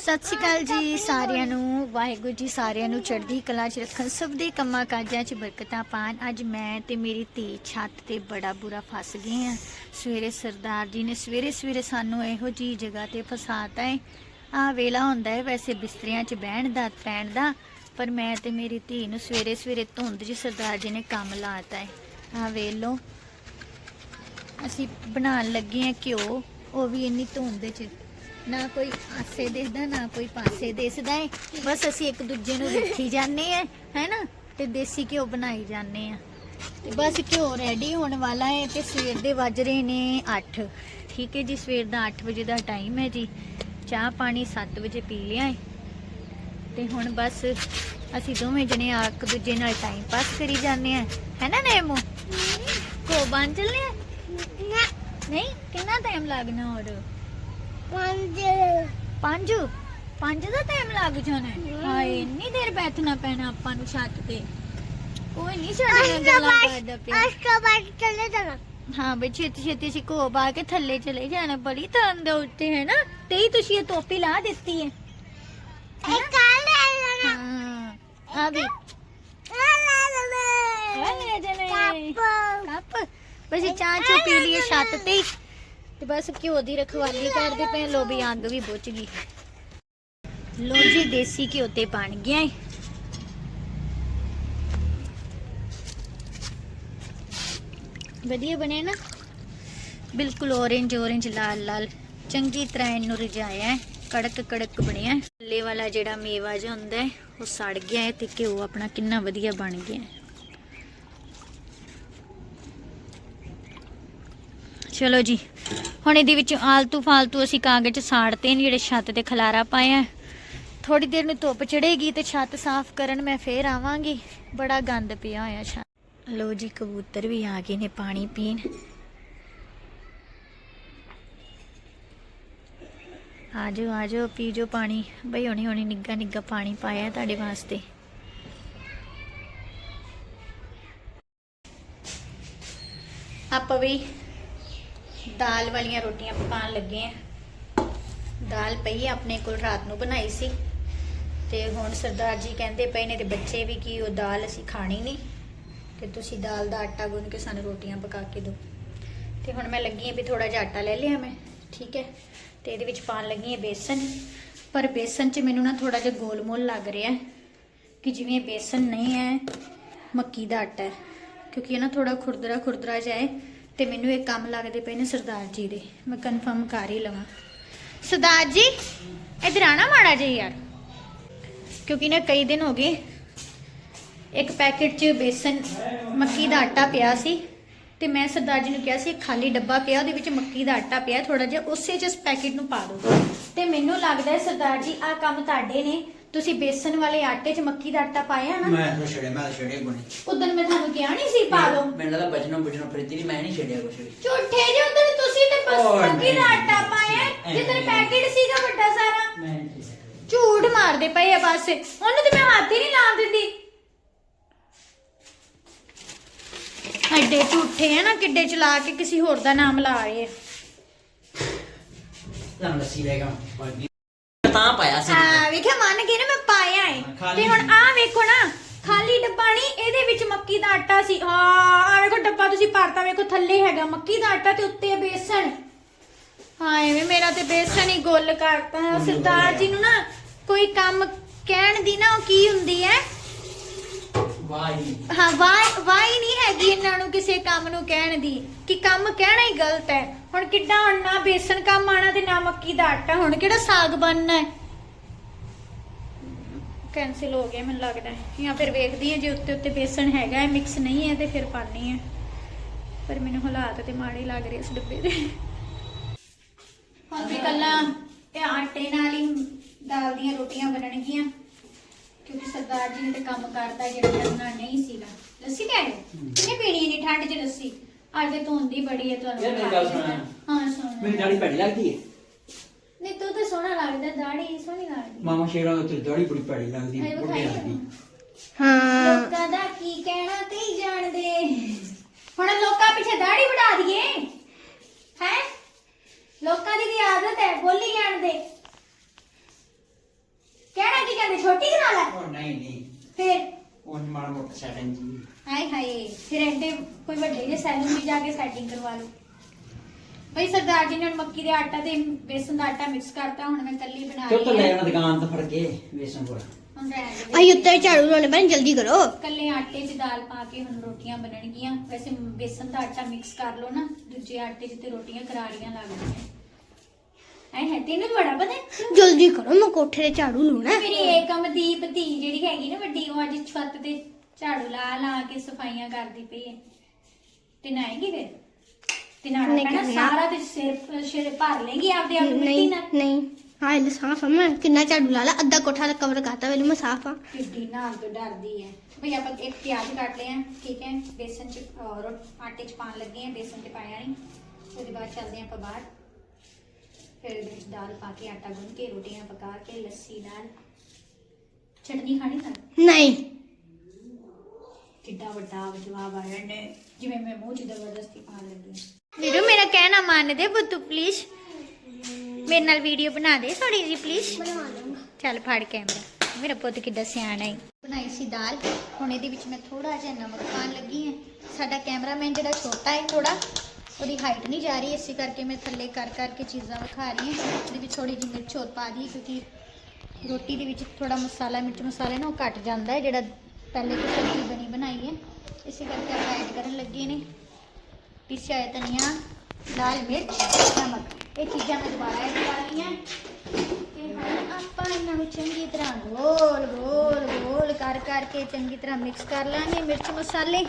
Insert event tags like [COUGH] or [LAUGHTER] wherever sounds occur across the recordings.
ਸਤਿ ਸ਼੍ਰੀ ਅਕਾਲ ਜੀ ਸਾਰਿਆਂ ਨੂੰ, ਵਾਹਿਗੁਰੂ ਜੀ ਸਾਰਿਆਂ ਨੂੰ, ਚੜ੍ਹਦੀ ਕਲਾ 'ਚ ਰੱਖਣ, ਸਭ ਦੇ ਕੰਮਾਂ ਕਾਜਾਂ 'ਚ ਬਰਕਤਾਂ ਪਾਣ ਅੱਜ ਮੈਂ ਤੇ ਮੇਰੀ ਧੀ ਛੱਤ ਤੇ ਬੜਾ ਬੁਰਾ ਫਸ ਗਏ ਆ। ਸਵੇਰੇ ਸਰਦਾਰ ਜੀ ਨੇ ਸਵੇਰੇ ਸਵੇਰੇ ਸਾਨੂੰ ਇਹੋ ਜੀ ਜਗ੍ਹਾ ਤੇ ਫਸਾਤਾ ਹੈ ਆ ਵੇਲਾ ਹੁੰਦਾ ਹੈ ਵੈਸੇ ਬਿਸਤਰਿਆਂ 'ਚ ਬਹਿਣ ਦਾ ਪੈਣ ਦਾ, ਪਰ ਮੈਂ ਤੇ ਮੇਰੀ ਧੀ ਨੂੰ ਸਵੇਰੇ ਸਵੇਰੇ ਧੁੰਦ 'ਚ ਸਰਦਾਰ ਜੀ ਨੇ ਕੰਮ ਲਾਤਾ ਹੈ ਆ ਵੇਲੋ ਅਸੀਂ ਬਣਾਉਣ ਲੱਗੇ ਆ ਘਿਓ, ਉਹ ਵੀ ਇੰਨੀ ਧੁੰਦ 'ਚ। ਨਾ ਕੋਈ ਆਸੇ ਦਿਸਦਾ ਨਾ ਕੋਈ ਪਾਸੇ ਦਿਸਦਾ ਹੈ ਬਸ ਅਸੀਂ ਇੱਕ ਦੂਜੇ ਨੂੰ ਵੇਖੀ ਜਾਂਦੇ ਆ ਹੈਨਾ? ਤੇ ਦੇਸੀ ਘਿਓ ਬਣਾਈ ਜਾਂਦੇ ਆ। ਤੇ ਬਸ ਘਿਓ ਰੈਡੀ ਹੋਣ ਵਾਲਾ ਹੈ ਤੇ ਸਵੇਰ ਦੇ ਵੱਜ ਰਹੇ ਨੇ 8 ਠੀਕ ਹੈ ਜੀ ਸਵੇਰ ਦਾ 8 ਵਜੇ ਦਾ ਟਾਈਮ ਹੈ ਜੀ। ਚਾਹ ਪਾਣੀ 7 ਵਜੇ ਪੀ ਲਿਆ ਹੈ ਤੇ ਹੁਣ ਬਸ ਅਸੀਂ ਦੋਵੇਂ ਜਣੇ ਆ ਇੱਕ ਦੂਜੇ ਨਾਲ ਟਾਈਮ ਪਾਸ ਕਰੀ ਜਾਂਦੇ ਆ। ਹੈਨਾ ਨੇਮੋ? ਕੋ ਬਣ ਚੱਲੇ? ਨਹੀਂ? ਕਿੰਨਾ ਟਾਈਮ ਲੱਗਣਾ ਹੋਰ? ਪੰਜ ਪੰਜ ਦਾ ਟਾਈਮ ਲੱਗ ਜਾਣਾ ਹੈ? ਹਾਏ ਇੰਨੀ ਦੇਰ ਬੈਠਣਾ ਪੈਣਾ ਆਪਾਂ ਨੂੰ ਛੱਤ ਤੇ ਕੋਈ ਨਹੀਂ ਸਾਡੀਆਂ ਗੱਲਾਂ ਕਰਦਾ ਪਿਆ ਹਾਂ ਬਈ ਛੇਤੀ ਛੇਤੀ ਅਸੀਂ ਕੋ ਬਾ ਕੇ ਥੱਲੇ ਚਲੇ ਜਾਣਾ ਬੜੀ ਤੰਦ ਉੱਤੇ ਹੈ ਨਾ ਤੇ ਹੀ ਤੁਸੀਂ ਇਹ ਟੋਪੀ ਲਾ ਦਿੱਤੀ ਹੈ ਹਾਂ ਆ ਵੀ ਆ ਲੈ ਜਨੇ ਕੱਪ ਬਸ ਇਹ ਚਾਹ ਚੋ ਪੀ ਲਈਏ ਛੱਤ ਤੇ ਹੀ ਤੇ ਬਸ ਘਿਓ ਦੀ ਰਖਵਾਲੀ ਕਰਦੇ ਪਏ ਲੋ ਵੀ ਅੱਗ ਵੀ ਬੁੱਝ ਗਈ। ਲੋ ਜੀ, ਦੇਸੀ ਘਿਓ ਤੇ ਬਣ ਗਿਆ ਵਧੀਆ ਬਣਿਆ ਨਾ? ਬਿਲਕੁਲ orange orange, ਲਾਲ ਲਾਲ। ਚੰਗੀ ਤਰ੍ਹਾਂ ਇਹਨੂੰ ਰਜਾਇਆ ਕੜਕ ਕੜਕ ਬਣਿਆ ਥੱਲੇ ਵਾਲਾ ਜਿਹੜਾ ਮੇਵਾ ਜਿਹਾ ਹੁੰਦਾ ਹੈ ਉਹ ਸੜ ਗਿਆ ਹੈ ਤੇ ਘਿਓ ਆਪਣਾ ਕਿੰਨਾ ਵਧੀਆ ਬਣ ਗਿਆ ਚਲੋ ਜੀ ਹੁਣ ਇਹਦੇ ਵਿੱਚ ਆਲਤੂ ਫਾਲਤੂ ਅਸੀਂ ਕਾਗਜ਼ 'ਚ ਸਾੜਤੇ ਨੇ, ਜਿਹੜੇ ਛੱਤ ਤੇ ਖਲਾਰਾ ਪਾਇਆ ਥੋੜੀ ਦੇਰ ਨੂੰ ਧੁੱਪ ਚੜੇਗੀ ਤੇ ਛੱਤ ਸਾਫ਼ ਕਰਨ ਮੈਂ ਫੇਰ ਆਵਾਂਗੀ। ਬੜਾ ਗੰਦ ਪਿਆ ਹੋਇਆ ਛੱਤ ਲੋ ਜੀ, ਕਬੂਤਰ ਵੀ ਆ ਗਏ ਨੇ ਪਾਣੀ ਪੀਣ। ਆਜੋ ਆਜੋ, ਪੀਜੋ ਪਾਣੀ। ਬਈ ਹੁਣੀ, ਹੁਣੇ ਨਿੱਗਾ ਨਿੱਗਾ ਪਾਣੀ ਪਾਇਆ ਤੁਹਾਡੇ ਵਾਸਤੇ। ਆਪਾਂ ਵੀ ਦਾਲ ਵਾਲੀਆਂ ਰੋਟੀਆਂ ਪਕਾਉਣ ਲੱਗੇ ਆ। ਦਾਲ ਪਈ ਆਪਣੇ ਕੋਲ, ਰਾਤ ਨੂੰ ਬਣਾਈ ਸੀ। ਤੇ ਹੁਣ ਸਰਦਾਰ ਜੀ ਕਹਿੰਦੇ ਪਏ ਨੇ ਤੇ ਬੱਚੇ ਵੀ ਕਿ ਉਹ ਦਾਲ ਅਸੀਂ ਖਾਣੀ ਨਹੀਂ। ਤੇ ਤੁਸੀਂ ਦਾਲ ਦਾ ਆਟਾ ਗੁੰਨ ਕੇ ਸਾਨੂੰ ਰੋਟੀਆਂ ਪਕਾ ਕੇ ਦਿਓ। ਤੇ ਹੁਣ ਮੈਂ ਲੱਗੀ ਆ ਵੀ ਥੋੜਾ ਜਿਹਾ ਆਟਾ ਲੈ ਲਿਆ ਮੈਂ, ਠੀਕ ਹੈ। ਤੇ ਇਹਦੇ ਵਿੱਚ ਪਾਣ ਲੱਗੀ ਆ ਬੇਸਨ। ਪਰ ਬੇਸਨ 'ਚ ਮੈਨੂੰ ਨਾ ਥੋੜਾ ਜਿਹਾ ਗੋਲ-ਮੋਲ ਲੱਗ ਰਿਹਾ ਕਿ ਜਿਵੇਂ ਬੇਸਨ ਨਹੀਂ ਹੈ, ਮੱਕੀ ਦਾ ਆਟਾ ਹੈ। ਕਿਉਂਕਿ ਇਹ ਨਾ ਥੋੜਾ ਖੁਰਦਰਾ ਖੁਰਦਰਾ ਜਾਏ ਤੇ ਮੈਨੂੰ ਇਹ ਕੰਮ ਲੱਗਦੇ ਪਏ ਨੇ ਸਰਦਾਰ ਜੀ ਦੇ। ਮੈਂ ਕਨਫਰਮ ਕਰ ਹੀ ਲਵਾਂ। ਸਰਦਾਰ ਜੀ, ਇਧਰ ਆਣਾ ਮਾੜਾ ਜੀ ਯਾਰ। ਕਿਉਂਕਿ ਨਾ ਕਈ ਦਿਨ ਹੋ ਗਏ, ਇੱਕ ਪੈਕੇਟ 'ਚ ਬੇਸਨ, ਮੱਕੀ ਦਾ ਆਟਾ ਪਿਆ ਸੀ ਤੇ ਮੈਂ ਸਰਦਾਰ ਜੀ ਨੂੰ ਕਿਹਾ ਸੀ ਖਾਲੀ ਡੱਬਾ ਪਿਆ, ਉਹਦੇ ਵਿੱਚ ਮੱਕੀ ਦਾ ਆਟਾ ਪਿਆ ਥੋੜਾ ਜਿਹਾ ਉਸੇ 'ਚ ਇਸ ਪੈਕੇਟ ਨੂੰ ਪਾ ਦਿਓ। ਤੇ ਮੈਨੂੰ ਲੱਗਦਾ ਹੈ ਸਰਦਾਰ ਜੀ, ਆਹ ਕੰਮ ਤੁਹਾਡੇ ਨੇ। ਤੁਸੀਂ ਬੇਸਨ ਵਾਲੇ ਆਟੇ 'ਚ ਮੱਕੀ ਦਾ ਆਟਾ ਪਾਇਆ ਨਾ? ਮੈਂ ਤਾਂ ਛੜਿਆ ਮੈਂ ਤਾਂ ਛੜਿਆ ਗੁਣੀ ਉਦੋਂ ਮੈਂ ਤੁਹਾਨੂੰ ਕਿਹਾ ਨਹੀਂ ਸੀ ਪਾ ਲਓ ਮੈਨੂੰ ਲੱਗਦਾ ਬਚਨੋਂ ਬਚਨੋਂ ਪ੍ਰੀਤੀ ਦੀ ਮੈਂ ਨਹੀਂ ਛੜਿਆ ਕੁਛ ਵੀ। ਝੂਠੇ ਜੇ ਉਦੋਂ ਤੁਸੀਂ ਤੇ ਬਸ ਮੱਕੀ ਦਾ ਨਹੀਂ। ਆਟਾ ਪਾਇਆ ਨਹੀਂ। ਪੈਕੇਟ ਸੀਗਾ ਵੱਡਾ ਸਾਰਾ। ਮੈਂ ਨਹੀਂ ਛੜਿਆ ਝੂਠ ਮਾਰਦੇ ਪਏ ਆ ਬਸ। ਉਹਨੂੰ ਤੇ ਮੈਂ ਹੱਥ ਹੀ ਨਹੀਂ ਲਾ ਦਿੰਦੀ। ਐਡੇ ਝੂਠੇ ਆ ਨਾ ਕਿੱਡੇ ਚਲਾ ਕੇ ਕਿਸੇ ਹੋਰ ਦਾ ਨਾਮ ਲਾ ਰਹੇ ਆ। ਤਾਂ ਲੱਸੀ ਲੈ ਗਿਆ ਤਾਂ ਪਾਇਆ ਸੀ ਆ ਵੇਖਿਆ ਮੰਨ ਗਏ ਨਾ ਮੈਂ ਪਾਇਆ ਏ ਖਾਲੀ ਤੇ ਹੁਣ ਆ ਵੇਖੋ ਨਾ ਖਾਲੀ ਡੱਬਾ ਨਹੀਂ ਇਹਦੇ ਵਿੱਚ ਮੱਕੀ ਦਾ ਆਟਾ ਸੀ। ਹਾਂ ਆ ਵੇਖੋ ਡੱਬਾ ਤੁਸੀਂ ਭਰਤਾ ਵੇਖੋ ਥੱਲੇ ਹੈਗਾ ਮੱਕੀ ਦਾ ਆਟਾ ਤੇ ਉੱਤੇ ਬੇਸਣ। ਹਾਂ ਐਵੇਂ ਮੇਰਾ ਤੇ ਬੇਸਣ ਹੀ ਗੁੱਲ ਕਰਤਾ। ਹੈ ਸਰਦਾਰ ਜੀ ਨੂੰ ਨਾ ਕੋਈ ਕੰਮ ਕਹਿਣ ਦੀ ਨਾ ਉਹ ਕੀ ਹੁੰਦੀ ਹੈ? ਵਾਹੀ ਹਾਂ ਵਾਈ ਵਾਈ ਨਹੀਂ ਹੈਗੀ ਇਹਨਾਂ ਨੂੰ ਕਿਸੇ ਕੰਮ ਨੂੰ ਕਹਿਣ ਦੀ ਕਿ ਕੰਮ ਕਹਿਣਾ ਹੀ ਗਲਤ ਹੈ। ਹੁਣ ਕਿੱਡਾ ਹੁਣ ਨਾ ਬੇਸਣ ਕੰਮ ਆਣਾ ਤੇ ਨਾ ਮੱਕੀ ਦਾ ਆਟਾ। ਹੁਣ ਕਿਹੜਾ ਸਾਗ ਬਣਨਾ ਹੈ? ਕੈਨਸਲ ਹੋ ਗਿਆ ਮੈਨੂੰ ਲੱਗਦਾ ਹੈ। ਜਾਂ ਫਿਰ ਵੇਖਦੀ ਹਾਂ ਜੇ ਉੱਤੇ ਉੱਤੇ ਬੇਸਣ ਹੈਗਾ ਹੈ ਮਿਕਸ ਨਹੀਂ ਹੈ ਤੇ ਫਿਰ ਪਾਣੀ ਹੈ। ਪਰ ਮੈਨੂੰ ਹਾਲਾਤ ਤੇ ਮਾੜੇ ਲੱਗ ਰਹੇ ਇਸ ਡੱਬੇ ਦੇ। ਹੁਣ ਵੀ ਕੱਲਾ ਇਹ ਆਟੇ ਨਾਲ ਹੀ ਦਾਲ ਦੀਆਂ ਰੋਟੀਆਂ ਬਣਨਗੀਆਂ। ਕਿਉਂਕਿ ਸਰਦਾਰ ਜੀ ਨੇ ਤੇ ਕੰਮ ਕਰਦਾ ਜਿਹੜਾ ਕਰਨਾ ਨਹੀਂ ਸੀਗਾ। ਲੱਸੀ ਲੈ ਆਏ ਕਿੰਨੇ ਪੀਣੀ ਨਹੀਂ ਠੰਡ 'ਚ ਲੱਸੀ? ਅੱਜ ਤੇ ਧੁੰਦੀ ਬੜੀ ਹੈ ਤੁਹਾਨੂੰ ਹੀ। ਸੁਣ। ਮੇਰੀ ਦਾੜੀ ਭੈੜੀ ਲੱਗਦੀ ਹੈ। ਨਹੀਂ ਤੂੰ ਤਾਂ ਸੋਹਣਾ ਲੱਗਦਾ ਦਾੜੀ ਸੋਹਣੀ ਲੱਗਦੀ। ਮਾਮਾ ਸ਼ੇਰਾਂ ਦਾ ਤੇਰੀ ਦਾੜੀ ਬੜੀ ਭੈੜੀ ਲੱਗਦੀ ਹਾਏ, ਬੁੱਢੇ ਵਿਖਾਈ ਲੱਗਦੀ। ਲੋਕਾਂ ਦਾ ਕੀ ਕਹਿਣਾ ਤੇ ਹੀ ਜਾਣਦੇ। ਹੁਣ ਲੋਕਾਂ ਪਿੱਛੇ ਦਾੜੀ ਵੜਾ ਦਈਏ। ਹੈ? ਲੋਕਾਂ ਦੀ ਵੀ ਆਦਤ ਹੈ ਬੋਲੀ ਜਾਣਦੇ ਉਹ ਨਹੀਂ ਨਹੀਂ। ਫਿਰ? ਉਹ ਮਾੜਾ ਮੋਟਾ ਸੈਟਿੰਗ ਜੀ। ਹਾਏ ਹਾਏ। ਫਿਰ ਐਡੇ ਕੋਈ ਵੱਡੇ ਜਿਹੇ ਸੈਲੂਨ ਵਿੱਚ ਜਾ ਕੇ ਸੈਟਿੰਗ ਕਰਵਾ ਲਓ ਬਈ ਸਰਦਾਰ ਜੀ ਨੇ ਹੁਣ ਮੱਕੀ ਦੇ ਆਟਾ ਤੇ ਬੇਸਨ ਦਾ ਆਟਾ ਮਿਕਸ ਕਰਤਾ ਹੁਣ ਮੈਂ ਕੱਲੀ ਬਣਾ ਤੇ ਉੱਤੋਂ ਰਹੀ ਲੈ ਹਾਂ। ਆਉਣਾ ਦੁਕਾਨ ਤੋਂ ਫੜ ਕੇ ਵੇਸਣ ਕੋਲ। ਹੁਣ ਰਹਿਣ ਉੱਤੇ ਝਾੜੂ ਲਾਉਣੇ ਪੈਣ ਜਲਦੀ ਕਰੋ। ਕੱਲੇ ਆਟੇ 'ਚ ਦਾਲ ਪਾ ਕੇ ਹੁਣ ਰੋਟੀਆਂ ਬਣਨਗੀਆਂ। ਵੈਸੇ ਬੇਸਨ ਦਾ ਆਟਾ ਮਿਕਸ ਕਰ ਲਓ ਨਾ ਦੂਜੇ ਆਟੇ 'ਚ ਤੇ ਰੋਟੀਆਂ ਕਰਾਰੀਆਂ ਲੱਗਦੀਆਂ ਐ ਹੈ ਤੈਨੂੰ ਬੜਾ ਪਤਾ ਹੈ? ਜਲਦੀ ਕਰੋ ਮੈਂ ਕੋਠੇ ਤੇ ਝਾੜੂ ਲਾਉਣਾ। ਮੇਰੀ ਏਕਮਦੀਪ ਧੀ ਜਿਹੜੀ ਹੈਗੀ ਨਾ ਵੱਡੀ ਉਹ ਅੱਜ ਛੱਤ ਤੇ ਝਾੜੂ ਲਾ ਲਾ ਕੇ ਸਫਾਈਆਂ ਕਰਦੀ ਪਈ ਹੈ। ਤੇ ਨਾਏਗੀ ਫਿਰ? ਤੇ ਨਾਣਾ ਨਹੀਂ ਕਹਿਣਾ ਕਰਨਾ। ਸਾਰਾ ਤੇ ਸਿਰ ਸਿਰ ਭਰ ਲੇਗੀ ਆਪਦੇ ਆਪ ਮਿੱਟੀ ਨਹੀਂ ਨਾਲ ਨਹੀਂ ਹਾਂ ਇਹ ਸਾਫ਼ ਆ ਮੈਂ ਕਿੰਨਾ ਝਾੜੂ ਲਾ ਲਾ ਅੱਧਾ ਕੋਠਾ ਕਵਰ ਕਰਤਾ ਵੇਲੇ ਮੈਂ ਸਾਫ਼ ਆ ਕਿੱਡੀ ਨਾਲ ਤੋਂ ਡਰਦੀ ਹੈ ਭਈ ਆਪਾਂ ਇੱਕ ਪਿਆਜ਼ ਕੱਟ ਲਿਆ ਠੀਕ ਹੈ ਬੇਸਨ ਚ ਔਰ ਆਟੇ ਚ ਪਾਣ ਲੱਗੇ ਆ ਬੇਸਨ ਤੇ ਪਾਇਆ ਨਹੀਂ ਉਹਦੇ ਬਾਅਦ ਚੱਲਦੇ ਆਪਾਂ ਬਾਹਰ ਫਿਰ ਇਹਦੇ ਵਿੱਚ ਦਾਲ ਪਾ ਕੇ ਆਟਾ ਗੁੰਨ ਕੇ ਰੋਟੀਆਂ ਪਕਾ ਕੇ ਲੱਸੀ ਨਾਲ ਚਟਨੀ ਖਾਣੀ ਨਾਲ ਨਹੀਂ ਕਿੱਡਾ ਵੱਡਾ ਜਵਾਬ ਵੀਰੋ, ਮੇਰਾ ਕਹਿਣਾ ਮੰਨ ਦੇ ਬੁੱਤੂ ਪਲੀਜ਼ ਮੇਰੇ ਨਾਲ ਵੀਡੀਓ ਬਣਾ ਦੇ ਥੋੜੀ ਜੀ ਪਲੀਜ਼ ਬਣਾ ਲਵਾਂਗਾ ਚੱਲ ਫੜ ਕੈਮਰਾ ਮੇਰਾ ਪੁੱਤ ਕਿੱਡਾ ਸਿਆਣਾ ਹੈ ਬਣਾਈ ਸੀ ਦਾਲ। ਹੁਣ ਇਹਦੇ ਵਿੱਚ ਮੈਂ ਥੋੜਾ ਜਿਹਾ ਨਮਕ ਪਾਣ ਲੱਗੀ ਹਾਂ ਸਾਡਾ ਕੈਮਰਾਮੈਨ ਜਿਹੜਾ ਛੋਟਾ ਹੈ ਥੋੜਾ ਉਹਦੀ ਹਾਈਟ ਨਹੀਂ ਜਾ ਰਹੀ, ਇਸੇ ਕਰਕੇ ਮੈਂ ਥੱਲੇ ਕਰ ਕਰਕੇ ਚੀਜ਼ਾਂ ਵਿਖਾ ਰਹੀ ਹਾਂ ਇਹਦੇ ਵਿੱਚ ਥੋੜੀ ਜਿਹੀ ਮਿਰਚ ਹੋਰ ਪਾ ਦੀ ਕਿਉਂਕਿ ਰੋਟੀ ਦੇ ਵਿੱਚ ਥੋੜਾ ਮਸਾਲਾ, ਮਿਰਚ ਮਸਾਲੇ ਨਾ ਉਹ ਘਟ ਜਾਂਦਾ ਹੈ ਜਿਹੜਾ ਪਹਿਲੇ ਤੋਂ ਸਬਜ਼ੀ ਬਣੀ ਬਣਾਈ ਹੈ ਇਸੇ ਕਰਕੇ ਆਪਾਂ ਐਡ ਕਰਨ ਲੱਗੇ ਨੇ। ਪਿਸਿਆ ਹੋਇਆ ਧਨੀਆ ਲਾਲ ਮਿਰਚ ਨਮਕ। ਇਹ ਚੀਜ਼ਾਂ ਮੈਂ ਦੁਬਾਰਾ ਐਡ ਕਰ ਲਈਆਂ ਤੇ ਹੁਣ ਆਪਾਂ ਇਹਨਾਂ ਨੂੰ ਚੰਗੀ ਤਰ੍ਹਾਂ ਗੋਲ ਗੋਲ ਗੋਲ ਕਰ ਕਰਕੇ ਚੰਗੀ ਤਰ੍ਹਾਂ ਮਿਕਸ ਕਰ ਲਾਂਗੇ ਮਿਰਚ ਮਸਾਲੇ।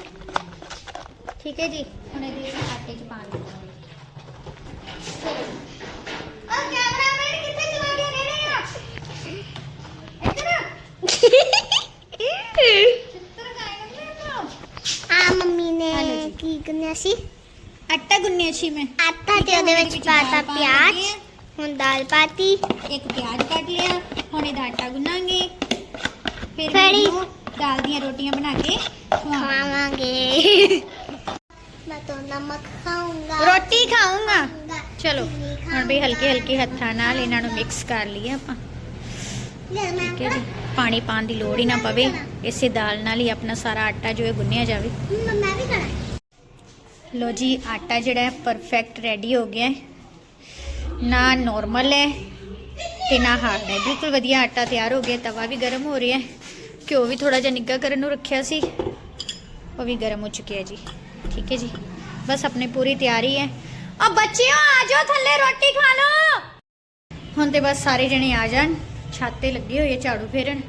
ਠੀਕ ਹੈ ਜੀ? ਹੁਣ ਇਹਦੇ ਆਟੇ 'ਚ ਪਾ ਚਲੋ ਆ? [LAUGHS] ਮੰਮੀ ਨੇ। ਕੀ ਕਰਨਾ ਸੀ? ਆਟਾ ਗੁੰਨਿਆ ਸੀ ਮੈਂ। ਆਟਾ ਤੇ ਉਹਦੇ ਵਿੱਚ ਪਾਤਾ ਪਿਆਜ਼। ਹੁਣ ਦਾਲ ਪਾਤੀ। ਇੱਕ ਪਿਆਜ਼ ਕੱਟ ਲਿਆ। ਹੁਣ ਇਹਦਾ ਆਟਾ ਗੁੰਨਾਂਗੇ। ਫਿਰ ਫਿਰ ਹੀ- ਦਾਲ ਦੀਆਂ ਰੋਟੀਆਂ ਬਣਾ ਕੇ ਖਾਵਾਂਗੇ ਮੈਂ ਤਾਂ ਨਮਕ ਖਾਊਂਗਾ। ਰੋਟੀ ਖਾਊਂਗਾ। ਚਲੋ ਹੁਣ ਵੀ ਹਲਕੇ ਹਲਕੇ ਹੱਥਾਂ ਨਾਲ ਇਹਨਾਂ ਨੂੰ ਮਿਕਸ ਕਰ ਲਈਏ ਆਪਾਂ। ਠੀਕ ਹੈ ਜੀ। ਪਾਣੀ ਪਾਣ ਦੀ ਲੋੜ ਹੀ ਨਾ ਪਵੇ। ਇਸੇ ਦਾਲ ਨਾਲ ਹੀ ਆਪਣਾ ਸਾਰਾ ਆਟਾ ਜੋ ਹੈ ਗੁੰਨਿਆ ਜਾਵੇ। ਮੈਂ ਵੀ ਕਰਾਂ। ਲੋ ਜੀ, ਆਟਾ ਜਿਹੜਾ ਹੈ ਪਰਫੈਕਟ ਰੈਡੀ ਹੋ ਗਿਆ ਨਾ ਨਾਰਮਲ ਹੈ ਤੇ ਨਾ ਹਾਰਡ ਹੈ। ਬਿਲਕੁਲ ਵਧੀਆ ਆਟਾ ਤਿਆਰ ਹੋ ਗਿਆ, ਤਵਾ ਵੀ ਗਰਮ ਹੋ ਰਿਹਾ ਹੈ। ਘਿਓ ਵੀ ਥੋੜਾ ਜਿਹਾ ਨਿੱਘਾ ਕਰਨ ਨੂੰ ਰੱਖਿਆ ਸੀ। ਉਹ ਵੀ ਗਰਮ ਹੋ ਚੁੱਕਿਆ ਜੀ। ਠੀਕ ਹੈ ਜੀ। ਬਸ ਆਪਣੀ ਪੂਰੀ ਤਿਆਰੀ ਹੈ। ਆ ਬੱਚਿਓ, ਆ ਜਾਓ ਥੱਲੇ, ਰੋਟੀ ਖਾ ਲਓ। ਹੁਣ ਤੇ ਬਸ ਸਾਰੇ ਜਣੇ ਆ ਜਾਣ। ਛੱਤ ਤੇ ਲੱਗੇ ਹੋਏ ਆ ਝਾੜੂ ਫੇਰਨ।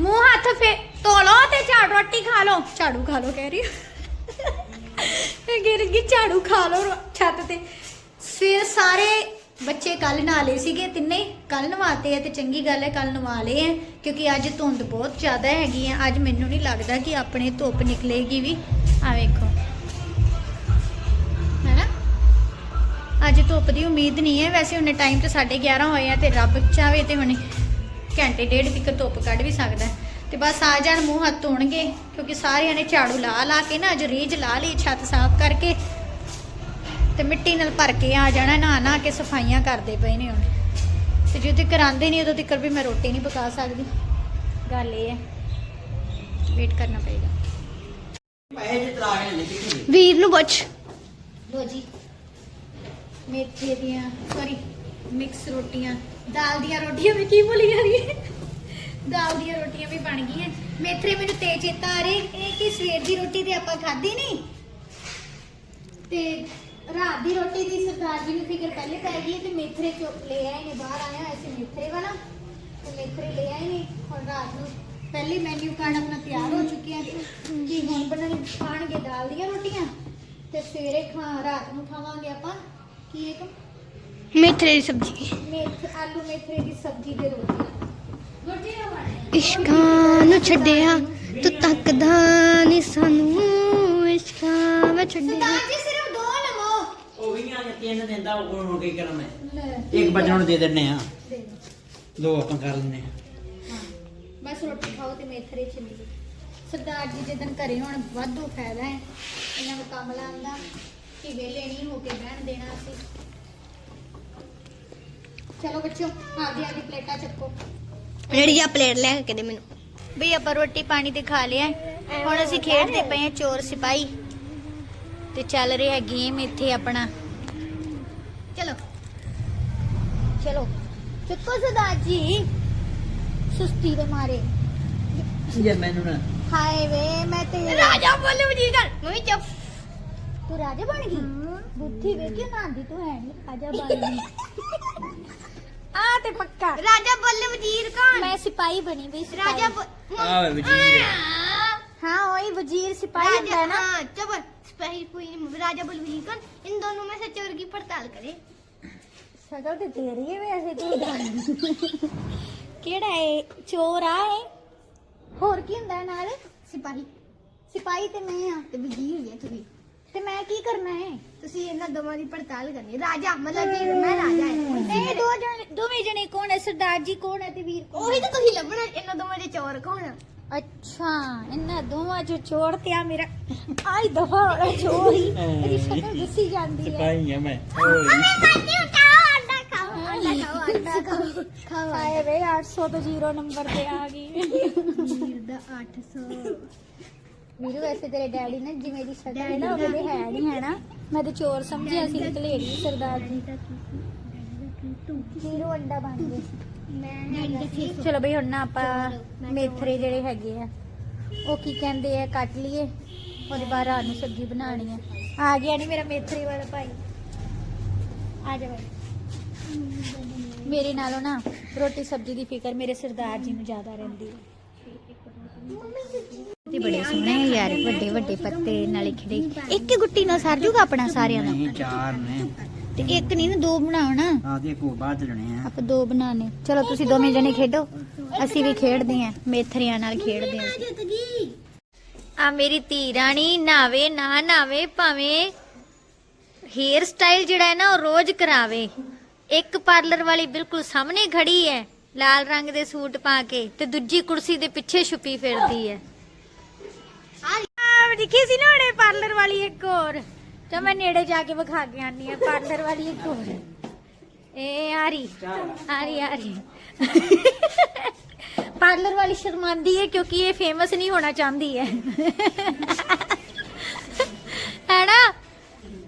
ਮੂੰਹ ਹੱਥ ਫੇ, ਧੋ ਲਓ ਤੇ ਝਾੜੂ, ਰੋਟੀ ਖਾ ਲਓ। ਝਾੜੂ ਖਾ ਲਓ, ਕਹਿ ਰਹੀ ਹਾਂ। ਗਿਰ ਗਈ, ਝਾੜੂ ਖਾ ਲਓ ਛੱਤ ਤੇ। ਫਿਰ ਸਾਰੇ ਬੱਚੇ ਕੱਲ ਨਹਾ ਲਏ ਸੀਗੇ, ਤਿੰਨੇ ਕੱਲ ਨਵਾਤੇ ਆ ਤੇ ਚੰਗੀ ਗੱਲ ਹੈ ਕੱਲ ਨਵਾ ਲਏ ਆ, ਕਿਉਂਕਿ ਅੱਜ ਧੁੰਦ ਬਹੁਤ ਜ਼ਿਆਦਾ ਹੈਗੀ ਆ। ਅੱਜ ਮੈਨੂੰ ਨਹੀਂ ਲੱਗਦਾ ਕਿ ਆਪਣੇ ਧੁੱਪ ਨਿਕਲੇਗੀ ਵੀ। ਆ ਵੇਖੋ। ਹੈਨਾ? ਅੱਜ ਧੁੱਪ ਦੀ ਉਮੀਦ ਨਹੀਂ ਹੈ। ਵੈਸੇ ਹੁਣੇ ਟਾਈਮ ਤੇ 11:30 ਹੋਏ ਆ ਤੇ ਰੱਬ ਚਾਵੇ ਤੇ ਹੁਣ ਘੰਟੇ ਡੇਢ ਤੱਕ ਧੁੱਪ ਕੱਢ ਵੀ ਸਕਦਾ। ਤੇ ਬਸ ਆ ਜਾਣ ਮੂੰਹ ਹੱਥ ਧੋਣਗੇ ਕਿਉਂਕਿ ਸਾਰਿਆਂ ਨੇ ਝਾੜੂ ਲਾ ਲਾ ਕੇ ਨਾ ਅੱਜ ਰੀਝ ਲਾ ਲਈ ਛੱਤ ਸਾਫ਼ ਕਰਕੇ। ਤੇ ਮਿੱਟੀ ਨਾਲ ਭਰ ਕੇ ਆ ਜਾਣਾ ਨਹਾ ਨਹਾ ਕੇ ਸਫਾਈਆਂ ਕਰਦੇ ਪਏ ਨੇ ਹੁਣ। ਤੇ ਜਦੋਂ ਤੱਕ ਆਉਂਦੇ ਨਹੀਂ ਉਦੋਂ ਤੱਕ ਵੀ ਮੈਂ ਰੋਟੀ ਨਹੀਂ ਪਕਾ ਸਕਦੀ। ਗੱਲ ਇਹ ਹੈ ਵੇਟ ਕਰਨਾ ਪਏਗਾ। ਪੈਸੇ ਜਿ ਤਰਾ ਕੇ ਨਿਕਲੀ ਵੀਰ ਨੂੰ ਪੁੱਛ। ਲੋ ਜੀ ਮੇਥੇ ਦੀਆਂ ਸੌਰੀ ਮਿਕਸ ਰੋਟੀਆਂ ਦਾਲ ਦੀਆਂ ਰੋਟੀਆਂ ਮੈਂ ਕੀ ਭੁੱਲ ਜਾ ਰਹੀ ਹੈ ਦਾਲ ਦੀਆਂ ਰੋਟੀਆਂ ਵੀ ਬਣ ਗਈਆਂ। ਮੇਥਰੇ ਮੈਨੂੰ ਤੇ ਚੇਤਾ ਆ ਰਹੀ। ਇਹ ਕਿ ਸਵੇਰ ਦੀ ਰੋਟੀ ਤੇ ਆਪਾਂ ਖਾਧੀ ਨਹੀਂ? ਤੇ ਰਾਤ ਦੀ ਰੋਟੀ ਦੀ ਸਰਦਾਰ ਜੀ ਨੂੰ ਫਿਕਰ ਪਹਿਲੇ ਪੈ ਗਈ ਤੇ ਮੇਥਰੇ ਚੁੱਕ ਲੈ ਆਏ ਨੇ ਬਾਹਰ ਆਇਆ ਐਸੇ ਮੇਥਰੇ ਵਾਲਾ। ਤੇ ਮੇਥਰੇ ਲੈ ਆਏ ਨੇ। ਹੁਣ ਰਾਤ ਨੂੰ ਪਹਿਲੇ ਮੈਨੂ ਕਾਰਡ ਆਪਣਾ ਤਿਆਰ ਹੋ ਚੁੱਕਿਆ ਕਿ ਹੁਣ ਬਣਨ ਖਾਣਗੇ ਦਾਲ ਦੀਆਂ ਰੋਟੀਆਂ। ਤੇ ਸਵੇਰੇ ਖਾ ਰਾਤ ਨੂੰ ਖਾਵਾਂਗੇ ਆਪਾਂ। ਕੀ ਇੱਕ ਮੇਥਰੇ ਦੀ ਸਬਜ਼ੀ। ਮੇਥ ਆਲੂ ਮੇਥਰੇ ਦੀ ਸਬਜ਼ੀ ਦੇ ਬਣਾਈਆਂ ਇਸ਼ਕਾਂ ਨੂੰ ਛੱਡਿਆ ਤੂੰ ਤੱਕਦਾ ਨਹੀਂ ਸਾਨੂੰ। ਇਸ਼ਕਾਂ ਮੈਂ ਛੱਡਿਆ। ਸਰਦਾਰ ਜੀ ਸਿਰਫ ਦੋ ਲਵੋ। ਉਹ ਵੀ ਆ ਤਿੰਨ ਦਿੰਦਾ ਉਹ ਹੁਣ ਕੀ ਕਰਾਂ ਮੈਂ ਇੱਕ ਵਜਣ ਨੂੰ ਦੇ ਦਿੰਨੇ ਆ ਦੇ। ਦੋ ਆਪਾਂ ਕਰ ਲੈਨੇ ਆ ਬਸ ਰੋਟੀ ਖਾਓ ਤੇ ਮੇਥਰੇ ਚਲੀ ਸਰਦਾਰ ਜੀ ਜਦੋਂ ਘਰੇ ਹੁਣ ਵਾਧੂ ਫਾਇਦਾ ਹੈ। ਇਹਨਾਂ ਨੂੰ ਕੰਮ ਲਾਉਂਦਾ ਕਿ ਵੇਲੇ ਨਹੀਂ ਹੋ ਕੇ ਬਹਿਣ ਦੇਣਾ ਅਸੀਂ। ਚਲੋ ਬੱਚੋ ਆਪਦੀ ਆਪਦੀ ਪਲੇਟਾਂ ਚੱਕੋ। ਜਿਹੜੀ ਆ ਪਲੇਟ ਲੈ ਕੇ ਦੇ ਮੈਨੂੰ। ਵੀ ਆਪਾਂ ਰੋਟੀ ਪਾਣੀ ਤੇ ਖਾ ਲਿਆ। ਹੁਣ ਅਸੀਂ ਖੇਡਦੇ ਪਏ ਹਾਂ ਚੋਰ ਸਿਪਾਹੀ। ਤੇ ਚੱਲ ਰਿਹਾ ਗੇਮ ਇੱਥੇ ਆਪਣਾ। ਚਲੋ। ਚਲੋ। ਚੁੱਕੋ ਸਰਦਾਰ ਜੀ ਸੁਸਤੀ ਦੇ ਮਾਰੇ। ਜੇ ਮੈਨੂੰ ਨਾ। ਹਾਏ ਵੇ ਮੈਂ ਤੇ ਰਾਜਾ ਬੋਲ ਵਜੀ ਕਰ ਮੈਂ ਚੁੱਪ। ਤੂੰ ਰਾਜਾ ਬਣ ਗਈ? ਬੁੱਧੀ ਵੇ ਕਿ ਨਾਂਦੀ ਤੂੰ ਹੈ ਨਹੀਂ ਰਾਜਾ ਬਣ ਗਈ। ਆ ਤੇ ਪੱਕਾ ਰਾਜਾ ਬੱਲੇ ਵਜ਼ੀਰ ਕੌਣ ਮੈਂ ਸਿਪਾਹੀ ਬਣੀ ਵੀ ਰਾਜਾ ਆਵੇ ਵਜੀਰ हाँ वही वजीर सिपाही होता है ना हाँ चुप सिपाही कोई राजा बलवीर कौन इन दोनों में से चोर की पड़ताल करे शक्ल तो तेरी है वैसे तू ਕਿਹੜਾ ਹੈ ਚੋਰ ਆ ਹੈ ਹੋਰ ਕੀ ਹੁੰਦਾ ਹੈ ਨਾਲ ਸਿਪਾਹੀ ਸਿਪਾਹੀ ਤੇ ਮੈਂ ਆ ਤੇ ਵਜ਼ੀਰ ਜੇ ਤੁਸੀਂ ਤੇ ਮੈਂ ਕੀ ਕਰਨਾ ਹੈ? ਤੁਸੀਂ ਇਹਨਾਂ ਦੋਵਾਂ ਦੀ ਪੜਤਾਲ ਕਰਨੀ ਰਾਜਾ ਮਤਲਬ ਕਿ ਮੈਂ ਰਾਜਾ ਹਾਂ। ਇਹ ਦੋ ਜਣੇ ਦੋਵੇਂ ਜਣੇ ਕੌਣ ਹੈ? ਸਰਦਾਰ ਜੀ ਕੌਣ ਹੈ ਤੇ ਵੀਰ ਕੌਣ ਉਹੀ ਤਾਂ ਤੁਸੀਂ ਲੱਭਣਾ ਇਹਨਾਂ ਦੋਵਾਂ ਦੇ ਚੋਰ ਕੌਣ ਆ? ਅੱਛਾ ਇਹਨਾਂ ਦੋਵਾਂ ਚੋਂ ਚੋਰ ਤੇ ਆ ਮੇਰਾ। ਆਈ ਦਫਾ ਵਾਲਾ ਚੋਰ ਹੀ। ਇਹਦੀ ਸ਼ਕਲ ਦੱਸੀ ਜਾਂਦੀ ਹੈ। ਸਿਪਾਹੀ ਆ ਮੈਂ। ਅੰਡਾ ਖਾਓ ਅੰਡਾ ਖਾਓ ਅੰਡਾ ਖਾਓ। ਖਾਓ ਹਾਏ ਵੇ 800 ਤੋਂ 0 ਨੰਬਰ ਤੇ ਆ ਗਈ। ਵਜ਼ੀਰ ਦਾ 800 ਵੀਰੂ ਵੈਸੇ ਤੇਰੇ ਡੈਡੀ ਨੇ ਜਿਵੇਂ ਦੀ ਸ਼ਕਲ ਹੈ ਨਾ ਉਹਦੇ ਹੈ ਨਹੀਂ ਹੈ ਨਾ ਮੈਂ ਤੇ ਚੋਰ ਸਮਝਿਆ ਸੀ ਨਿਕਲੇੜੀ ਸਰਦਾਰ ਜੀ। ਜ਼ੀਰੋ ਅੰਡਾ ਬਣ ਗਏ ਮੈਂ ਚਲੋ ਬਈ ਹੁਣ ਨਾ ਆਪਾਂ ਮੇਥਰੇ ਜਿਹੜੇ ਹੈਗੇ ਆ ਉਹ ਕੀ ਕਹਿੰਦੇ ਆ ਕੱਟ ਲਈਏ। ਉਹਦੇ ਬਾਅਦ ਰਾਤ ਨੂੰ ਸਬਜ਼ੀ ਬਣਾਉਣੀ ਆ। ਆ ਗਿਆ ਨਹੀਂ ਮੇਰਾ ਮੇਥਰੇ ਵਾਲਾ ਭਾਈ। ਆ ਜਾ ਭਾਈ ਮੇਰੇ ਨਾਲੋਂ ਨਾ ਰੋਟੀ ਸਬਜ਼ੀ ਦੀ ਫਿਕਰ ਮੇਰੇ ਸਰਦਾਰ ਜੀ ਨੂੰ ਜ਼ਿਆਦਾ ਰਹਿੰਦੀ ਹੈ ਤੇ ਬੜੇ ਸੋਹਣੇ ਆ ਯਾਰ ਵੱਡੇ ਵੱਡੇ ਪੱਤੇ ਨਾਲੇ ਖਿੜੇ। ਇੱਕ ਹੀ ਗੁੱਟੀ ਨਾਲ ਸਰ ਜੂਗਾ ਆਪਣਾ ਸਾਰਿਆਂ ਦਾ? ਨਹੀਂ ਚਾਰ ਨੇ। ਤੇ ਇੱਕ ਨਹੀਂ ਨਾ ਦੋ ਬਣਾਓ ਨਾ ਆ ਦੇ ਕੋ ਬਾਅਦ ਲੈਣੇ ਆ। ਆਪਾਂ ਦੋ ਬਣਾਣੇ ਚਲੋ ਤੁਸੀਂ ਦੋਵੇਂ ਜਣੇ ਖੇਡੋ। ਅਸੀਂ ਵੀ ਖੇਡਦੇ ਆਂ ਮੇਥਰਿਆਂ ਨਾਲ ਖੇਡਦੇ ਆਂ ਆ ਮੇਰੀ ਧੀ ਰਾਣੀ ਨਾਵੇ ਨਾ ਨਾਵੇ ਭਾਵੇਂ ਹੇਅਰ ਸਟਾਈਲ ਜਿਹੜਾ ਹੈ ਨਾ ਉਹ ਰੋਜ਼ ਕਰਾਵੇ। ਇੱਕ ਪਾਰਲਰ ਵਾਲੀ ਬਿਲਕੁਲ ਸਾਹਮਣੇ ਖੜੀ ਹੈ ਲਾਲ ਰੰਗ ਦੇ ਸੂਟ ਪਾ ਕੇ ਤੇ ਦੂਜੀ ਕੁਰਸੀ ਦੇ ਪਿੱਛੇ ਛੁਪੀ ਫਿਰਦੀ ਹੈ। ਦਿਖੀ ਸੀ ਨਾ ਉਹਨੇ ਪਾਰਲਰ ਵਾਲੀ ਇੱਕ ਹੋਰ? ਤਾਂ ਮੈਂ ਨੇੜੇ ਜਾ ਕੇ ਵਿਖਾ ਕੇ ਆਨੀ ਆ ਪਾਰਲਰ ਵਾਲੀ ਇੱਕ ਹੋਰ। ਇਹ ਆ ਰਹੀ ਆ ਪਾਰਲਰ ਵਾਲੀ ਸ਼ਰਮਾਂਦੀ ਹੈ ਕਿਉਂਕਿ ਇਹ ਫੇਮਸ ਨਹੀਂ ਹੋਣਾ ਚਾਹੁੰਦੀ ਹੈ। ਹੈਨਾ?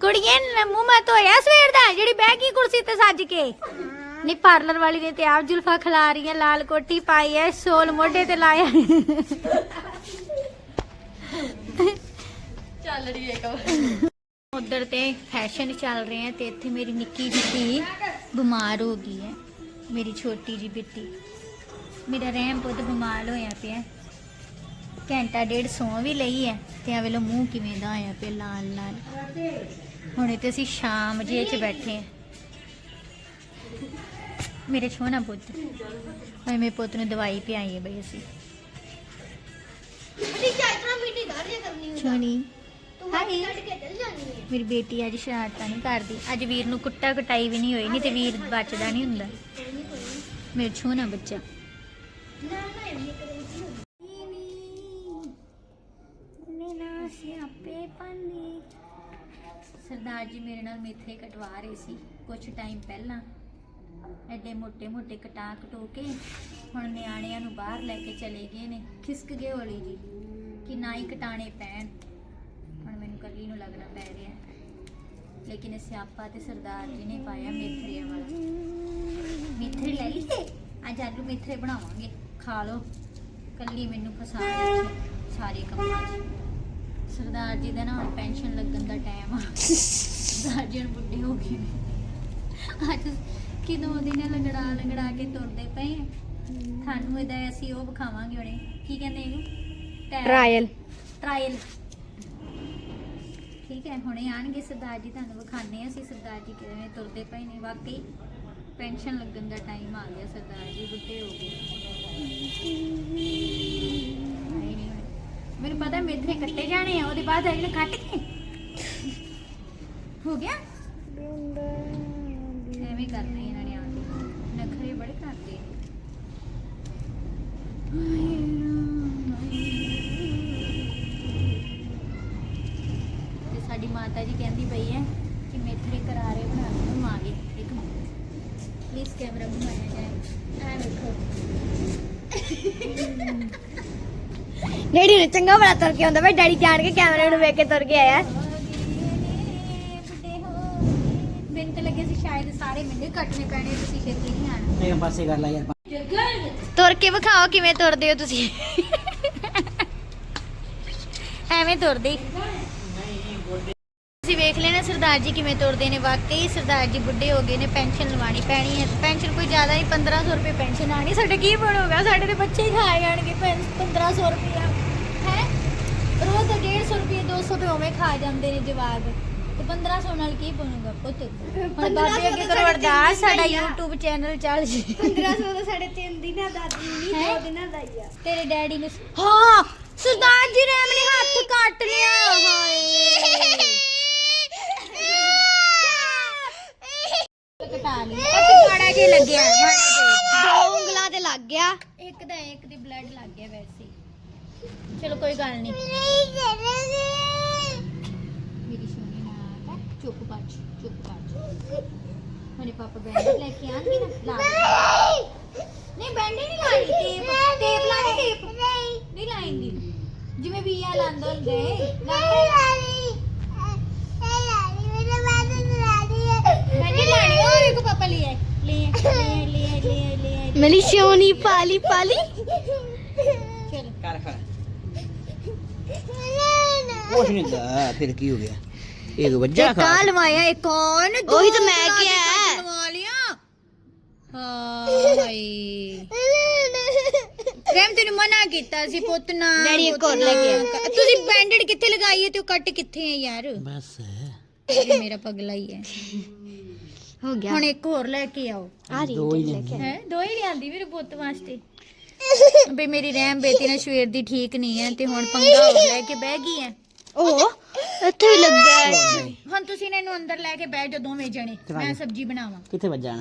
ਕੁੜੀਏ ਨ- ਮੂੰਹ ਮਾ ਧੋਇਆ ਸਵੇਰ ਦਾ, ਜਿਹੜੀ ਬਹਿ ਗਈ ਕੁਰਸੀ ਤੇ ਸੱਜ ਕੇ। ਨਹੀਂ ਪਾਰਲਰ ਵਾਲੀ ਨੇ ਤੇ ਆਪ ਜੁਲਫਾ ਖਿਲਾ ਰਹੀਆਂ, ਲਾਲ ਕੋਟੀ ਪਾਈ ਐ ਸੋਲ ਮੋਢੇ ਤੇ ਲਾਇਆ। ਚੱਲ ਰਹੀ ਹੈ ਉਧਰ ਤੇ ਫੈਸ਼ਨ ਚੱਲ ਰਹੇ ਹੈ ਤੇ ਇੱਥੇ ਮੇਰੀ ਨਿੱਕੀ ਜਿਹੀ ਧੀ ਬਿਮਾਰ ਹੋ ਗਈ ਹੈ ਮੇਰੀ ਛੋਟੀ ਜਿਹੀ ਬਿੱਟੀ। ਮੇਰਾ ਰਹਿਮ ਪੁੱਤ ਬਿਮਾਰ ਹੋਇਆ ਪਿਆ। ਘੰਟਾ ਡੇਢ ਸੌਂ ਵੀ ਲਈ ਹੈ ਤੇ ਆ ਵੇਲੋ ਮੂੰਹ ਕਿਵੇਂ ਦਾ ਆਇਆ ਪਿਆ ਲਾਲ ਲਾਲ। ਹੁਣੇ ਤੇ ਅਸੀਂ ਸ਼ਾਮ ਜੇ ਚ ਬੈਠੇ ਹਾਂ। ਮੇਰੇ ਛੋਨਾ ਪੁੱਤ ਮੈਂ ਮੇਰੇ ਪੁੱਤ ਨੂੰ ਦਵਾਈ ਪਿਆਈ ਹੈ ਬਈ ਅਸੀਂ। ਚਾਹ ਇਤਨਾ ਮੀਟੀ ਦਾਰ ਜੇ ਕਰਨੀ ਹੁੰਦਾ ਮੇਰੀ ਬੇਟੀ ਅੱਜ ਸ਼ਰਾਰਤਾਂ ਨਹੀਂ ਕਰਦੀ। ਅੱਜ ਵੀਰ ਨੂੰ ਕੁੱਟਾ ਕਟਾਈ ਵੀ ਨਹੀਂ ਹੋਈ, ਨਹੀਂ ਤੇ ਵੀਰ ਬਚਦਾ ਨਹੀਂ ਹੁੰਦਾ। ਮੇਰੇ ਛੂ ਨਾ ਬੱਚਾ। ਸਰਦਾਰ ਜੀ ਮੇਰੇ ਨਾਲ ਮੇਥੇ ਕਟਵਾ ਰਹੇ ਸੀ। ਕੁਝ ਟਾਈਮ ਪਹਿਲਾਂ। ਐਡੇ ਮੋٹے ਮੋٹے ਕਟਾ ਕਟੋ ਕੇ ਹੁਣ ਨਿਆਣਿਆਂ ਨੂੰ ਬਾਹਰ ਲੈ ਕੇ ਚਲੇ ਗਏ ਨੇ। ਖਿਸਕ ਗਏ ਹੋਲੀ ਜੀ। ਕਿ ਨਾ ਹੀ ਕਟਾਣੇ ਪੈਣ। ਲੇਕਿਨ ਇਹ ਸਿਆਪਾ ਤੇ ਸਰਦਾਰ ਜੀ ਨੇ ਪਾਇਆ ਮੇਥਰਿਆਂ ਵਾਲਾ। ਮੇਥਰੇ ਲੈ ਲਈਏ ਅੱਜ ਆਲੂ ਮੇਥਰੇ ਬਣਾਵਾਂਗੇ। ਖਾ ਲਓ। ਕੱਲੀ ਮੈਨੂੰ ਫਸਾ ਦਿੱਤੀ ਸਾਰੇ ਕੰਮਾਂ 'ਚ। ਸਰਦਾਰ ਜੀ ਦਾ ਨਾ ਹੁਣ ਪੈਨਸ਼ਨ ਲੱਗਣ ਦਾ ਟਾਈਮ ਆ। ਸਰਦਾਰ ਜੀ ਬੁੱਢੇ ਹੋ ਗਏ ਨੇ। ਅੱਜ ਕਿਦੋਂ ਦਿਨ ਲੰਗੜਾ ਲੰਗੜਾ ਕੇ ਤੁਰਦੇ ਪਏ ਤੁਹਾਨੂੰ ਇਹਦਾ ਅਸੀਂ ਉਹ ਵਿਖਾਵਾਂਗੇ ਹੁਣੇ। ਕੀ ਕਹਿੰਦੇ ਇਹਨੂੰ? ਟਰਾਇਲ ਟਰਾਇਲ ਠੀਕ ਹੈ ਹੁਣੇ ਆਣਗੇ ਸਰਦਾਰ ਜੀ ਤੁਹਾਨੂੰ ਵਿਖਾਣੇ ਆ ਅਸੀਂ ਸਰਦਾਰ ਜੀ ਕਿਵੇਂ ਤੁਰਦੇ ਪਏ ਨੇ। ਵਾਕਈ ਪੈਨਸ਼ਨ ਲੱਗਣ ਦਾ ਟਾਈਮ ਆ ਗਿਆ ਸਰਦਾਰ ਜੀ ਬੁੱਢੇ ਹੋ ਗਏ। ਮੈਨੂੰ ਪਤਾ ਮੇਥੇ ਕੱਟੇ ਜਾਣੇ ਆ ਉਹਦੇ ਬਾਅਦ ਅਗਲੇ ਕੱਟ ਕੇ। ਹੋ ਗਿਆ? ਐਵੇਂ ਕਰਨਾ ਇਹਨਾਂ ਡੈਡੀ ਨੇ ਚੰਗਾ ਬੜਾ ਤੁਰ ਕੇ ਆਉਂਦਾ। ਵੇ ਡੈਡੀ ਜਾਣ ਕੇ ਕੈਮਰੇ ਨੂੰ ਵੇਖ ਕੇ ਤੁਰ ਕੇ ਆਇਆ। ਮੈਨੂੰ ਤਾਂ ਲੱਗਿਆ ਸੀ ਸ਼ਾਇਦ ਸਾਰੇ ਮੈਨੂੰ ਹੀ ਕੱਟਣੇ ਪੈਣੇ ਤੁਸੀਂ ਛੇਤੀ ਨਹੀਂ ਆਣਾ ਇਹ ਪਾਸੇ ਕਰ ਲੈ ਯਾਰ। ਤੁਰ ਕੇ ਵਿਖਾਓ ਕਿਵੇਂ ਤੁਰਦੇ ਹੋ ਤੁਸੀਂ। ਐਵੇਂ ਤੁਰਦੇ। ਹੀ। ਤੁਸੀਂ ਵੇਖ ਲੈਣਾ ਸਰਦਾਰ ਜੀ ਕਿਵੇਂ ਤੁਰਦੇ ਨੇ ਵਾਕਈ ਸਰਦਾਰ ਜੀ ਬੁੱਢੇ ਹੋ ਗਏ ਨੇ ਪੈਨਸ਼ਨ ਲਵਾਣੀ ਪੈਣੀ ਹੈ ਪੈਨਸ਼ਨ ਕੋਈ ਜ਼ਿਆਦਾ ਨਹੀਂ 1500 ਰੁਪਏ ਪੈਨਸ਼ਨ ਆਣੀ ਸਾਡੇ ਕੀ ਬਣੂਗਾ ਸਾਡੇ ਤੇ ਬੱਚੇ ਹੀ ਖਾ ਜਾਣਗੇ 1500 ਰੁਪਏ ਹੈ? ਰੋਜ਼ ਦਾ 150 ਰੁਪਏ 200 ਤੇ ਉਵੇਂ ਖਾ ਜਾਂਦੇ ਨੇ ਜਵਾਕ। ਤੇ 1500 ਨਾਲ ਕੀ ਬਣੂਗਾ ਪੁੱਤ? ਹੁਣ ਬਾਬੇ ਅੱਗੇ ਕਰੋ ਅਰਦਾਸ ਸਾਡਾ YouTube ਚੈਨਲ ਚੱਲ ਜੀ। 1500 ਦਾ ਸਾਡੇ ਤਿੰਨ ਦਿਨਾਂ ਦਾ ਨਹੀਂ ਹੈਂ? ਦੋ ਦਿਨਾਂ ਦਾ ਹੀ ਆ। ਤੇਰੇ ਡੈਡੀ ਨੇ ਹਾਂ ਸਰਦਾਰ ਜੀ ਰੈਮ ਨੇ ਹੱਥ ਕੱਟ ਲਿਆ ਹਾਏ। ਕਟਾ ਲਈ। ਮਾੜਾ ਜਿਹਾ ਲੱਗਿਆ ਹੱਥ ਤੇ। ਦੋ ਉਂਗਲਾਂ ਤੇ ਲੱਗ ਗਿਆ। ਇੱਕ ਦਾ ਇੱਕ ਦੀ ਬਲੱਡ ਲੱਗ ਗਿਆ ਵੈਸੇ ਹੀ। ਚਲੋ ਕੋਈ ਗੱਲ ਨਹੀਂ। ਮੇਰੀ ਸੋਨੀ ਨਾ ਚੁੱਪ ਪੱਚ ਚੁੱਪ ਪੱਚ ਹੁਣੇ ਪਾਪਾ ਬੈਂਡ ਲੈ ਕੇ ਆਣਗੇ ਨਾ ਲਾ ਦੇ। ਨਹੀਂ ਬੈਂਡ ਨਹੀਂ ਲਾਣੀ ਟੇਪ ਟੇਪ ਲਾਣੀ ਟੇਪ। ਨਹੀਂ ਲਾਏਂਗੀ। ਜਿਵੇਂ ਵੀ ਆ ਲਾਂਦਾ ਹੁੰਦਾ ਹੈ ਮੈਂ ਨਹੀਂ ਲਾਣੀ ਮੇਰੀ ਸੋਨੀ ਪਾਲੀ ਪਾਲੀ ਚਲੋ ਕਰ ਕਰ ਕੁਛ ਨਹੀਂ ਦਾ ਫਿਰ ਕੀ ਹੋ ਗਿਆ ਇੱਕ ਵੱਜਾ ਇੱਕ ਆ ਲਵਾਇਆ ਇੱਕ ਕੌਣ ਉਹੀ ਤਾਂ ਮੈਂ ਕਿਹਾ। ਲਵਾ ਲਿਆ ਹਾਏ ਪ੍ਰੇਮ ਤੈਨੂੰ ਮਨਾ ਕੀਤਾ ਸੀ ਪੁੱਤ ਨਾ ਡੈਡੀ ਇੱਕ ਹੋਰ ਲੈ। ਤੁਸੀਂ ਬੈਂਡਡ ਕਿੱਥੇ ਲਗਾਈ ਹੈ ਤੇ ਉਹ ਕੱਟ ਕਿੱਥੇ ਹੈ ਯਾਰ ਬਸ ਇਹ ਮੇਰਾ ਪਗਲਾ ਹੀ ਹੈ ਹੋ ਗਿਆ। ਹੁਣ ਇੱਕ ਹੋਰ ਲੈ ਕੇ ਆਓ। ਆ ਰਹੀ ਦੋ ਹੀ ਲੈ ਕੇ ਹੈ? ਦੋ ਹੀ ਲਿਆਂਦੀ ਮੇਰੇ ਪੁੱਤ ਵਾਸਤੇ। [LAUGHS] ਬਈ ਮੇਰੀ ਰਹਿਮ ਬੇਟੀ ਨਾ ਸਵੇਰ ਦੀ ਠੀਕ ਨਹੀਂ ਹੈ ਤੇ ਹੁਣ ਪੰਗਾ ਹੋ ਲੈ ਕੇ ਬਹਿ ਗਈ ਹੈ। ਉਹ ਇੱਥੇ ਵੀ ਲੱਗਾ ਹੈ। ਹੁਣ ਤੁਸੀਂ ਨੇ ਇਹਨੂੰ ਅੰਦਰ ਲੈ ਕੇ ਬਹਿ ਜਾਓ ਦੋਵੇਂ ਜਣੇ। ਮੈਂ ਸਬਜ਼ੀ ਬਣਾਵਾਂ। ਕਿੱਥੇ ਵੱਜਾ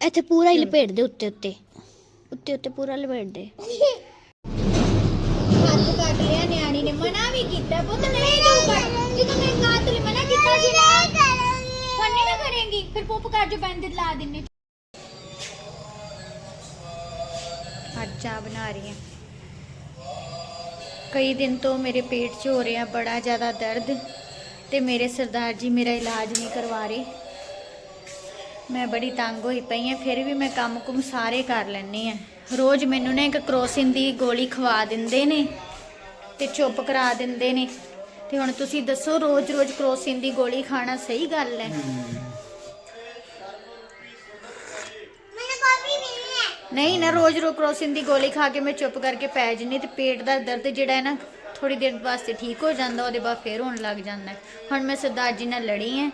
ਇੱਥੇ ਪੂਰਾ ਹੀ ਲਪੇਟ ਦੇ ਉੱਤੇ ਉੱਤੇ। ਉੱਤੇ ਉੱਤੇ ਪੂਰਾ ਲਪੇਟ ਦੇ। ਹੱਥ ਕੱਟ ਲਿਆ ਨਿਆਣੀ ਨੇ ਮਨਾ ਵੀ ਕੀਤਾ। ਪੁੱਤ ਨਹੀਂ ਤੂੰ ਕੱਟ ਜਦੋਂ ਮੈਂ ਕਾਤ ਲਈ ਮਨਾ ਕੀਤਾ ਸੀ ਨਾ ਹੁਣ ਨਹੀਂ ਨਾ ਕਰੇਂਗੀ ਫਿਰ ਪੁੱਪ ਕਰ ਜੋ ਬੰਦ ਲਾ ਦਿੰਨੇ। ਅੱਜ ਚਾਹ ਬਣਾ ਰਹੀ ਹਾਂ। ਕਈ ਦਿਨ ਤੋਂ ਮੇਰੇ ਪੇਟ 'ਚ ਹੋ ਰਿਹਾ ਬੜਾ ਜ਼ਿਆਦਾ ਦਰਦ ਤੇ ਮੇਰੇ ਸਰਦਾਰ ਜੀ ਮੇਰਾ ਇਲਾਜ ਨਹੀਂ ਕਰਵਾ ਰਹੇ। ਮੈਂ ਬੜੀ ਤੰਗ ਹੋਈ ਪਈ ਹਾਂ ਫਿਰ ਵੀ ਮੈਂ ਕੰਮ ਕੁਮ ਸਾਰੇ ਕਰ ਲੈਂਦੀ ਆ ਰੋਜ਼ ਮੈਨੂੰ ਨਾ ਇੱਕ ਕਰੋਸਿਨ ਦੀ ਗੋਲੀ ਖਵਾ ਦਿੰਦੇ ਨੇ ਤੇ ਚੁੱਪ ਕਰਾ ਦਿੰਦੇ ਨੇ। ਤੇ ਹੁਣ ਤੁਸੀਂ ਦੱਸੋ ਰੋਜ਼-ਰੋਜ਼ ਕਰੋਸਿਨ ਦੀ ਗੋਲੀ ਖਾਣਾ ਸਹੀ ਗੱਲ ਹੈ। ਨਹੀਂ ਨਾ, ਰੋਜ਼ ਰੋ ਕਰੋਸਿਨ ਦੀ ਗੋਲੀ ਖਾ ਕੇ ਮੈਂ ਚੁੱਪ ਕਰਕੇ ਪੈ ਜੰਨੀ ਤੇ ਪੇਟ ਦਾ ਦਰਦ ਜਿਹੜਾ ਹੈ ਨਾ ਥੋੜੀ ਦੇਰ ਵਾਸਤੇ ਠੀਕ ਹੋ ਜਾਂਦਾ, ਉਹਦੇ ਬਾਅਦ ਫੇਰ ਹੋਣ ਲੱਗ ਜਾਂਦਾ। ਹੁਣ ਮੈਂ ਸਰਦਾਰ ਜੀ ਨਾਲ ਲੜੀ ਹੈ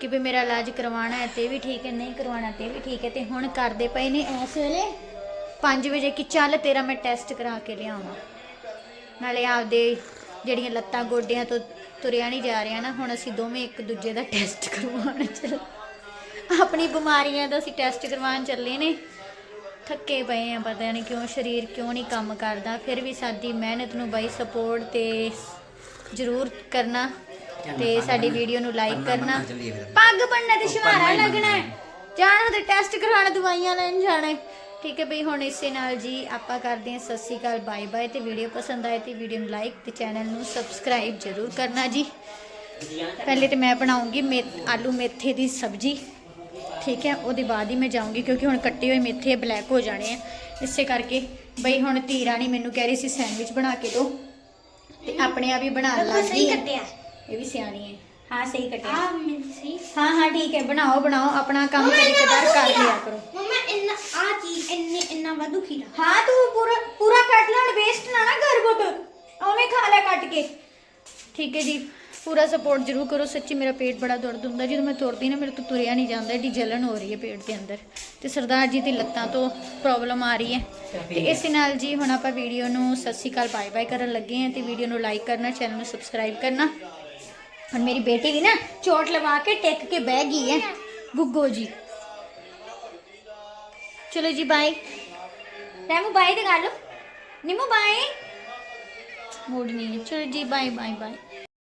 ਕਿ ਵੀ ਮੇਰਾ ਇਲਾਜ ਕਰਵਾਉਣਾ ਹੈ, ਤੇ ਵੀ ਠੀਕ ਹੈ, ਨਹੀਂ ਕਰਵਾਉਣਾ ਤੇ ਵੀ ਠੀਕ ਹੈ, ਤੇ ਹੁਣ ਕਰਦੇ ਪਏ ਨੇ ਇਸ ਵੇਲੇ 5 ਵਜੇ ਕਿ ਚੱਲ ਤੇਰਾ ਮੈਂ ਟੈਸਟ ਕਰਾ ਕੇ ਲਿਆਵਾਂ। ਨਾਲੇ ਆਪਦੇ ਜਿਹੜੀਆਂ ਲੱਤਾਂ ਗੋਡਿਆਂ ਤੋਂ ਤੁਰਿਆ ਨਹੀਂ ਜਾ ਰਿਹਾ ਨਾ, ਹੁਣ ਅਸੀਂ ਦੋਵੇਂ ਇੱਕ ਦੂਜੇ ਦਾ ਟੈਸਟ ਕਰਵਾਉਣ ਚੱਲ। ਆਪਣੀ ਬਿਮਾਰੀਆਂ ਦਾ ਅਸੀਂ ਟੈਸਟ ਕਰਵਾਉਣ ਚੱਲੇ ਨੇ। ਥੱਕੇ ਪਏ ਆ ਪਤਾ ਨਹੀਂ ਕਿਉਂ ਸਰੀਰ ਕਿਉਂ ਨਹੀਂ ਕੰਮ ਕਰਦਾ ਫਿਰ ਵੀ ਸਾਡੀ ਮਿਹਨਤ ਨੂੰ ਬਾਈ ਸਪੋਰਟ ਤੇ ਜ਼ਰੂਰ ਕਰਨਾ ਤੇ ਸਾਡੀ ਵੀਡੀਓ ਨੂੰ ਲਾਈਕ ਕਰਨਾ। ਪੱਗ ਬੰਨਣਾ ਤੇ ਸ਼ਵਾਰਾ ਲੱਗਣਾ। ਜਾਣਾ ਤੇ ਟੈਸਟ ਕਰਾਉਣ ਦਵਾਈਆਂ ਲੈਣ ਜਾਣਾ। ਠੀਕ ਹੈ ਬਈ ਹੁਣ ਇਸੇ ਨਾਲ ਜੀ ਆਪਾਂ ਕਰਦੇ ਹਾਂ ਸਤਿ ਸ਼੍ਰੀ ਅਕਾਲ ਬਾਏ ਬਾਏ ਤੇ ਵੀਡੀਓ ਪਸੰਦ ਆਏ ਤੇ ਵੀਡੀਓ ਨੂੰ ਲਾਈਕ ਤੇ ਚੈਨਲ ਨੂੰ ਸਬਸਕ੍ਰਾਈਬ ਜ਼ਰੂਰ ਕਰਨਾ ਜੀ। ਪਹਿਲੇ ਤੇ ਮੈਂ ਬਣਾਉਂਗੀ ਮੇ ਆਲੂ ਮੇਥੇ ਦੀ ਸਬਜ਼ੀ। ਠੀਕ ਹੈ ਉਹਦੇ ਬਾਅਦ ਹੀ ਮੈਂ ਜਾਊਂਗੀ ਕਿਉਂਕਿ ਹੁਣ ਕੱਟੇ ਹੋਏ ਮੇਥੇ ਬਲੈਕ ਹੋ ਜਾਣੇ ਆ। ਇਸੇ ਕਰਕੇ ਬਈ ਹੁਣ ਧੀ ਰਾਣੀ ਮੈਨੂੰ ਕਹਿ ਰਹੀ ਸੀ ਸੈਂਡਵਿਚ ਬਣਾ ਕੇ ਦਿਓ ਤੇ ਆਪਣੇ ਆਪ ਹੀ ਬਣਾਉਣ ਲੱਗ ਗਈ। ਹੈ ਇਹ ਵੀ ਸਿਆਣੀ ਹੈ। ਹਾਂ ਸਹੀ ਕੱਟਿਆ। ਸਹੀ ਹਾਂ ਹਾਂ ਠੀਕ ਹੈ ਬਣਾਓ ਬਣਾਓ। ਆਪਣਾ ਕੰਮ ਕਦੇ ਕਦਾਰ ਕਰ ਲਿਆ ਕਰੋ। ਮਮਾ ਇੰਨਾ ਆ ਚੀਜ਼ ਇੰਨੇ ਇੰਨਾ ਵਾਧੂ ਖੀਰਾ ਹਾਂ ਤੂੰ ਪੂਰਾ ਪੂਰਾ ਕੱਟ ਲੈ ਵੇਸਟ ਨਾ ਨਾ ਕਰ ਬੁੱਤ ਐਵੇਂ ਖਾ ਲੈ ਕੱਟ ਕੇ। ਠੀਕ ਹੈ ਜੀ। ਪੂਰਾ ਸਪੋਰਟ ਜ਼ਰੂਰ ਕਰੋ, ਸੱਚੀ ਮੇਰਾ ਪੇਟ ਬੜਾ ਦਰਦ ਹੁੰਦਾ, ਜਦੋਂ ਮੈਂ ਤੁਰਦੀ ਨਾ, ਮੇਰੇ ਤੋਂ ਤੁਰਿਆ ਨਹੀਂ ਜਾਂਦਾ ਏਡੀ ਜਲਨ ਹੋ ਰਹੀ ਹੈ ਪੇਟ ਦੇ ਅੰਦਰ। ਤੇ ਸਰਦਾਰ ਜੀ ਦੀ ਲੱਤਾਂ ਤੋਂ ਪ੍ਰੋਬਲਮ ਆ ਰਹੀ ਹੈ। ਤੇ ਇਸੇ ਨਾਲ ਜੀ ਹੁਣ ਆਪਾਂ ਵੀਡੀਓ ਨੂੰ ਸਤਿ ਸ਼੍ਰੀ ਅਕਾਲ ਬਾਏ ਬਾਏ ਕਰਨ ਲੱਗੇ ਹਾਂ ਤੇ ਵੀਡੀਓ ਨੂੰ ਲਾਈਕ ਕਰਨਾ ਚੈਨਲ ਨੂੰ ਸਬਸਕ੍ਰਾਈਬ ਕਰਨਾ। ਹੁਣ ਮੇਰੀ ਬੇਟੀ ਵੀ ਨਾ ਚੋਟ ਲਵਾ ਕੇ ਟਿਕ ਕੇ ਬਹਿ ਗਈ ਹੈ। ਗੁੱਗੋ ਜੀ। ਚਲੋ ਜੀ ਬਾਏ ਰੈਮੂ ਬਾਏ ਤੇ ਕਰ ਲਓ। ਨਿੰਮੂ ਬਾਏ ਮੂਡ ਨਹੀਂ ਚਲੋ ਜੀ ਬਾਏ ਬਾਏ ਬਾਏ